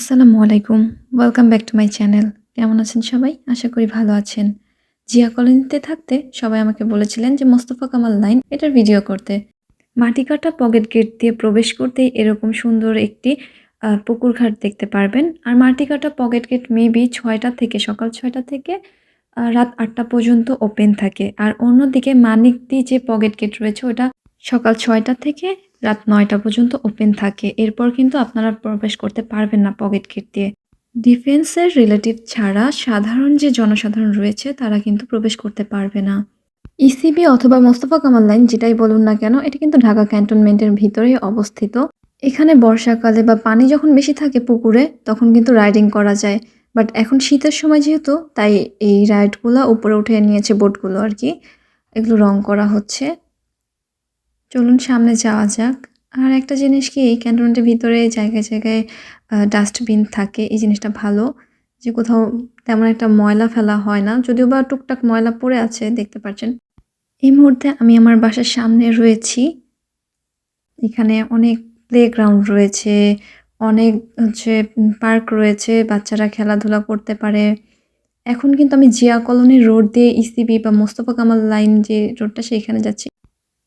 আসসালামু আলাইকুম। Welcome back to my channel কেমন আছেন সবাই? আশা করি ভালো আছেন। জিয়া কলোনিতে থাকতে সবাই আমাকে বলেছিলেন যে, মোস্তফা কামাল লাইন এটার ভিডিও করতে। মাটি কাটা পকেট গেট দিয়ে প্রবেশ করতেই এরকম সুন্দর একটি পুকুর ঘাট দেখতে পারবেন। আর মাটি কাটা পকেট গেট মেবি ছয়টা থেকে, সকাল ছয়টা থেকে রাত আটটা পর্যন্ত ওপেন থাকে। আর অন্যদিকে মানিকদি যে পকেট গেট রয়েছে, ওটা সকাল ছয়টা থেকে রাত নয়টা পর্যন্ত ওপেন থাকে। এরপর কিন্তু আপনারা প্রবেশ করতে পারবেন না পকেট গেট দিয়ে। ডিফেন্সের রিলেটিভ ছাড়া সাধারণ যে জনসাধারণ রয়েছে, তারা কিন্তু প্রবেশ করতে পারবে না। ইসিবি অথবা মোস্তফা কামাল লাইন, যেটাই বলুন না কেন, এটা কিন্তু ঢাকা ক্যান্টনমেন্টের ভিতরেই অবস্থিত। এখানে বর্ষাকালে বা পানি যখন বেশি থাকে পুকুরে, তখন কিন্তু রাইডিং করা যায়। বাট এখন শীতের সময় যেহেতু, তাই এই রাইডগুলো উপরে উঠে নিয়েছে বোটগুলো আর কি। এগুলো রং করা হচ্ছে। চলুন সামনে যাওয়া যাক। আর একটা জিনিস কি, এই ক্যান্টনমেন্টের ভিতরে জায়গায় জায়গায় ডাস্টবিন থাকে। এই জিনিসটা ভালো। যে কোথাও তেমন একটা ময়লা ফেলা হয় না। যদিও বা টুকটাক ময়লা পড়ে আছে, দেখতে পাচ্ছেন এই মুহূর্তে আমি আমার বাসার সামনে রয়েছি। এখানে অনেক প্লেগ্রাউন্ড রয়েছে, অনেক হচ্ছে পার্ক রয়েছে, বাচ্চারা খেলাধুলা করতে পারে। এখন কিন্তু আমি জিয়া কলোনি রোড দিয়ে ইসিবি বা মোস্তফা কামাল লাইন যে রোডটা সেইখানে যাচ্ছি।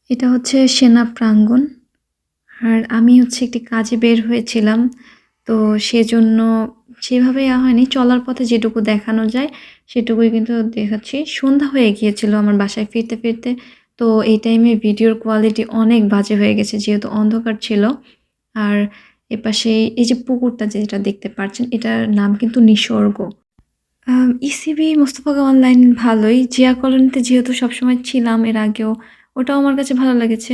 এটা হচ্ছে সেনা প্রাঙ্গণ। আর আমি হচ্ছে একটি কাজে বের হয়েছিলাম, তো সেজন্য সেভাবে হয়নি। চলার পথে যেটুকু দেখানো যায়, সেটুকুই কিন্তু দেখাচ্ছি। সন্ধ্যা হয়ে গিয়েছিল আমার বাসায় ফিরতে ফিরতে, তো এই টাইমে ভিডিওর কোয়ালিটি অনেক বাজে হয়ে গেছে, যেহেতু অন্ধকার ছিল। আর এপাশে এই যে পুকুরটা যেটা দেখতে পাচ্ছেন, এটার নাম কিন্তু নিসর্গ। ইসিবি মোস্তফা কামাল লাইন ভালোই। জিয়া কলোনিতে যেহেতু সবসময় ছিলাম, এর আগেও ওটাও আমার কাছে ভালো লেগেছে।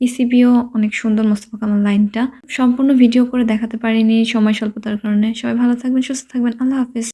ইসিবিও অনেক সুন্দর, মোস্তফা কামাল লাইনটা। সম্পূর্ণ ভিডিও করে দেখাতে পারিনি সময় স্বল্পতার কারণে। সবাই ভালো থাকবেন, সুস্থ থাকবেন। আল্লাহ হাফিজ।